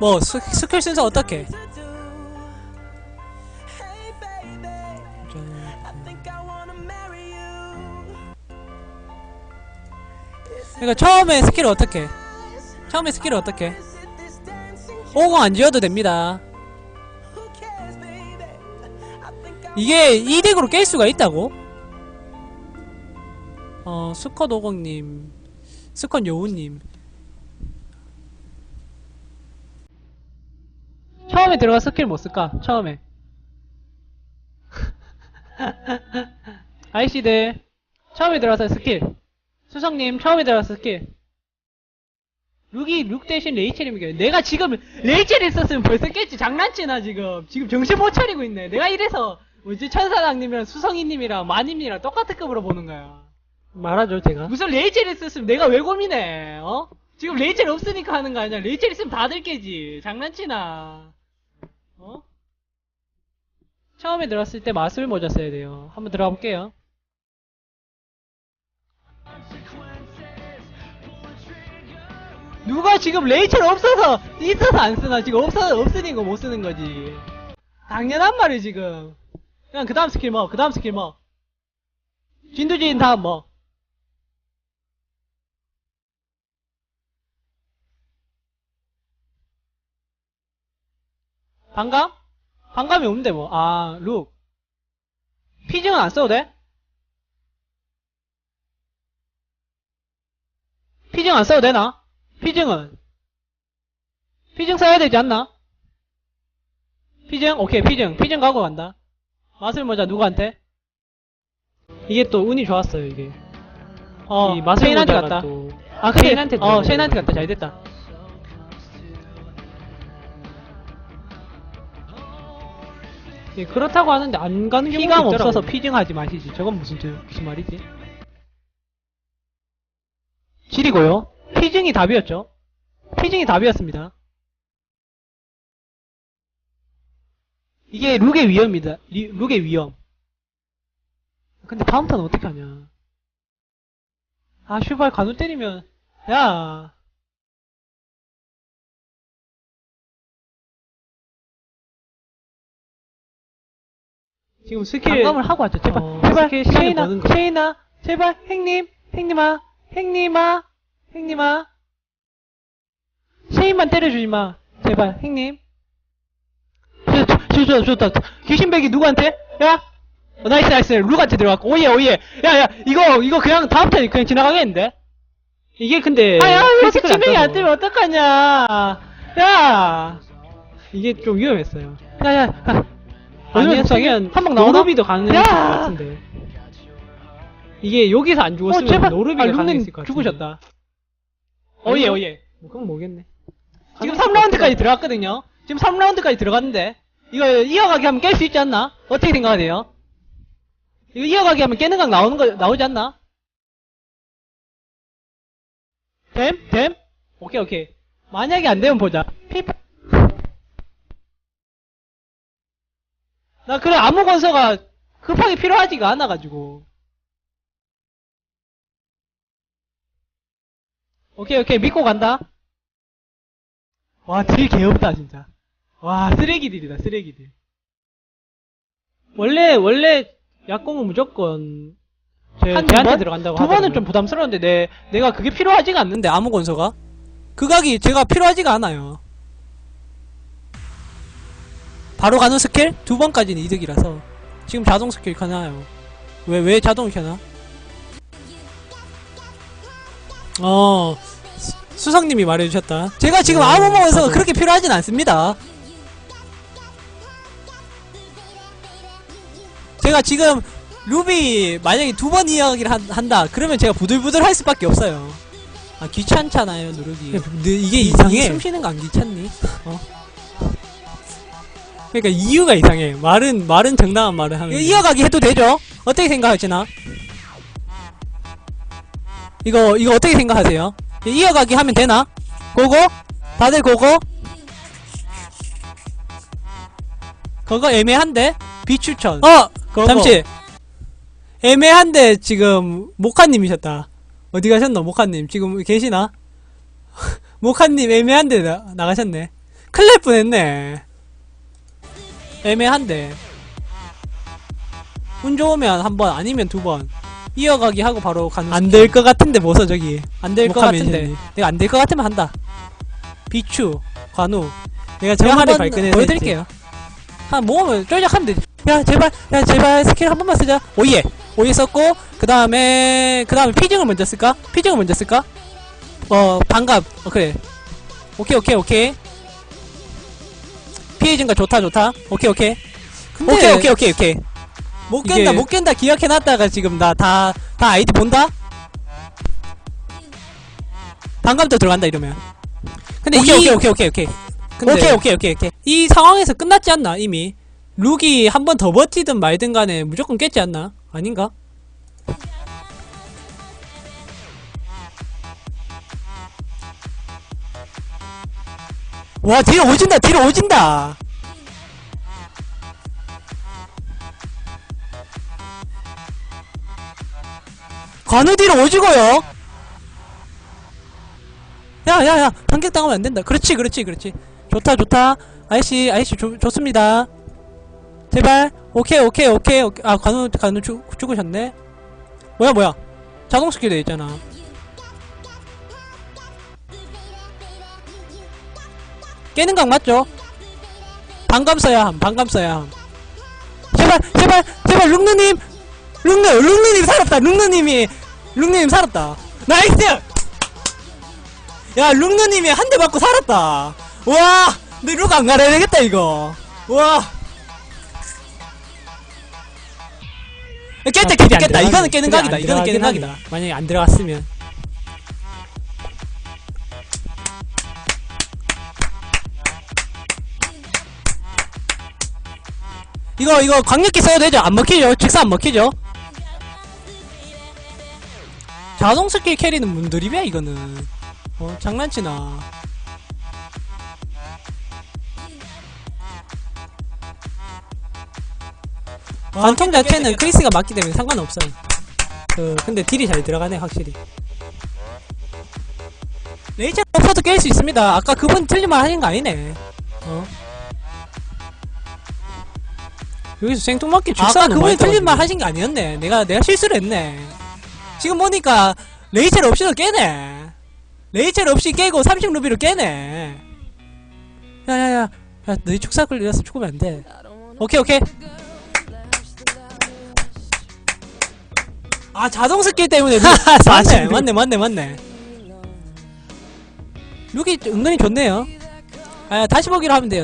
뭐 스, 스킬 순서 어떻게? 그러니까 처음에 스킬 어떻게? 처음에 스킬 어떻게? 오공 안 지어도 됩니다. 이게 이 덱으로 깰 수가 있다고? 어, 수컷 오공님, 수컷 여우님. 처음에 들어가 스킬 못 쓸까? 처음에. 아이씨들, 처음에 들어가서 스킬. 수성님, 처음에 들어가서 스킬. 룩이, 룩 대신 레이첼이면 내가 지금 레이첼 있었으면 벌써 깼지. 장난치나, 지금. 지금 정신 못 차리고 있네. 내가 이래서, 뭐지, 천사장님이랑 수성이님이랑 마님이랑 똑같은 급으로 보는 거야. 말하죠, 제가. 무슨 레이첼 있었으면 내가 왜 고민해, 어? 지금 레이첼 없으니까 하는 거 아니야. 레이첼 있으면 다들 깨지. 장난치나. 어? 처음에 들어갔을 때 마술 모자 써야 돼요. 한번 들어가 볼게요. 누가 지금 레이첼 없어서, 있어서 안 쓰나? 지금 없어, 없으니까 못 쓰는 거지. 당연한 말이야, 지금. 그냥 그 다음 스킬 뭐, 그 다음 스킬 뭐. 진두지인 다음 뭐. 반감? 반감이 없는데 뭐. 아, 룩. 피징은 안 써도 돼? 피징 안 써도 되나? 피징은? 피징 써야 되지 않나? 피징? 오케이, 피징. 피징 가고 간다. 마술 모자 누구한테? 이게 또 운이 좋았어요, 이게. 어, 이 마술 모자가 갔다. 또 아, 근데, 셰인한테 어. 셰인한테 갔다. 잘 됐다. 예, 그렇다고 하는데 안 가는 피감 있더라고요. 없어서 피증하지 마시지. 저건 무슨 저, 무슨 말이지? 질이고요. 피증이 답이었죠. 피증이 답이었습니다. 이게 룩의 위험입니다. 리- 룩의 위험. 근데 다음 턴 어떻게 하냐? 아, 슈발 간우 때리면 야. 지금 스킬 반감을 하고 왔죠. 제발, 어, 제발, 스킬 시간을 셰이나, 버는 거. 셰이나, 제발, 행님, 행님아, 행님아, 행님아. 셰인만 때려주지 마. 제발, 행님. 좋다, 좋다, 좋다. 귀신백이 누구한테? 야? 어, 나이스, 나이스. 룩한테 들어갔고. 오예, 오예. 야, 야, 이거, 이거 그냥 다음 턴에 그냥 지나가겠는데? 이게 근데. 아, 야, 여기서 크리티컬 안 지명이 안. 뜨면 어떡하냐. 야! 이게 좀 위험했어요. 야, 야, 야. 아니었으면 한방 나오나? 노루비도 가능했을 야! 것 같은데. 이게 여기서 안 죽었으면 어, 제발. 노루비가 아, 가능했을 것 같은데. 죽으셨다. 오예, 오예. 뭐 그건 모르겠네. 지금 3라운드까지 들어갔거든요. 지금 3라운드까지 들어갔는데 이거 이어가기 하면 깰 수 있지 않나? 어떻게 생각하세요? 이거 이어가기 하면 깨는 각 나오는 거 나오지 않나? 됨? 됨? 오케이 오케이. 만약에 안 되면 보자. 피파. 나 그래 아무 건서가 급하게 필요하지가 않아가지고. 오케이 오케이 믿고 간다. 와, 딜 개없다, 진짜. 와, 쓰레기들이다, 쓰레기들. 원래, 원래, 약공은 무조건, 번? 들어간다고 두 번은. 좀 부담스러운데, 내, 내가 그게 필요하지가 않는데, 아무 건서가? 그 각이 제가 필요하지가 않아요. 바로 가는 스킬? 두 번까지는 이득이라서. 지금 자동 스킬 켜놔요. 왜, 왜 자동 켜놔? 어, 수- 수성님이 말해주셨다. 제가 지금 네, 아무 저도. 그렇게 필요하진 않습니다. 제가 지금 루비 만약에 두 번 이야기를 한, 한다 그러면 제가 부들부들 할 수밖에 없어요. 아 귀찮잖아요 누르기. 이게 이상해. 숨 쉬는 거 안 귀찮니? 어? 그러니까 이유가 이상해. 말은 말은 정당한 말을 하는. 이어가기 해도 되죠? 어떻게 생각하시나? 이거 이거 어떻게 생각하세요? 이어가기 하면 되나? 고고? 다들 고고? 그거 애매한데? 비추천. 어! 잠시. 애매한데 지금 모카님이셨다. 어디 가셨노 모카님? 지금 계시나? 모카님 애매한데 나, 나가셨네. 날 뻔했네. 애매한데. 운 좋으면 한 번, 아니면 두 번. 이어가기 하고 바로 가는. 안 될 것 같은데, 뭐서 저기. 안 될 것 같은데. 내가 안 될 것 같으면 한다. 비추, 관우. 내가 정말을 발견해냈지. 보여드릴게요. 한 모으면 쫄작하면 되지. 야 제발, 야 제발 스킬 한 번만 쓰자. 오예, 오예 썼고 그 다음에 그 다음에 피징을 먼저 쓸까? 피징을 먼저 쓸까? 어 반갑. 어 그래. 오케이 오케이 오케이. 피해 증가 좋다 좋다. 오케이 오케이. 근데 오케이 오케이 오케이 오케이. 못 깬다 이게- 못 깬다 기억해놨다가 지금 나 다다 아이디 본다. 반감도 들어간다 이러면. 근데 오케이 이 오케이 오케이 오케이 오케이. 오케이 오케이 오케이 오케이 이 상황에서 끝났지 않나 이미 룩이 한 번 더 버티든 말든 간에 무조건 깼지 않나 아닌가 와 뒤로 오진다 뒤로 오진다. 관우 뒤로 오지고요. 야야야 반격당하면 안 된다. 그렇지 그렇지 그렇지. 좋다 좋다. 아이씨 아이씨 좋, 좋습니다. 제발. 오케이 오케이 오케이 오케이. 아 간우 간우 죽, 죽으셨네. 뭐야 뭐야. 자동 스킬 돼 있잖아 깨는 각 맞죠? 반감 써야 함 반감 써야 함. 제발 제발 제발 룩누님! 룩누 룩누님 살았다 룩누님이. 룩누님 살았다. 나이스! 야 룩누님이 한 대 맞고 살았다. 와 내 룩 안 가려야 되겠다 이거. 와. 깼다 깼다 깼다. 이거는 깨는 각이다 이거는 깨는 각이다. 만약에 안 들어갔으면 이거 이거 강력히 써도 되죠? 안 먹히죠? 직사 안 먹히죠? 자동 스킬 캐리는 문드립이야 이거는? 어 장난치나. 관통 자체는 크리스가 맞기 때문에 상관없어요. 그 근데 딜이 잘 들어가네 확실히. 레이저 없어도 깰 수 있습니다. 아까 그분 틀린 말 하신 거 아니네. 어 여기서 생뚱맞게 아까 직사하는 그분이 틀린 말. 하신 게 아니었네. 내가 내가 실수를 했네. 지금 보니까 레이첼 없이도 깨네. 레이첼 없이 깨고 30 루비로 깨네. 야야야, 야 너희 축사글 이라서 죽으면 안 돼. 오케이 오케이. 아 자동 스킬 때문에 룩- 맞네 40 맞네 맞네 맞네. 룩이 은근히 좋네요. 아 다시 보기로 하면 돼요.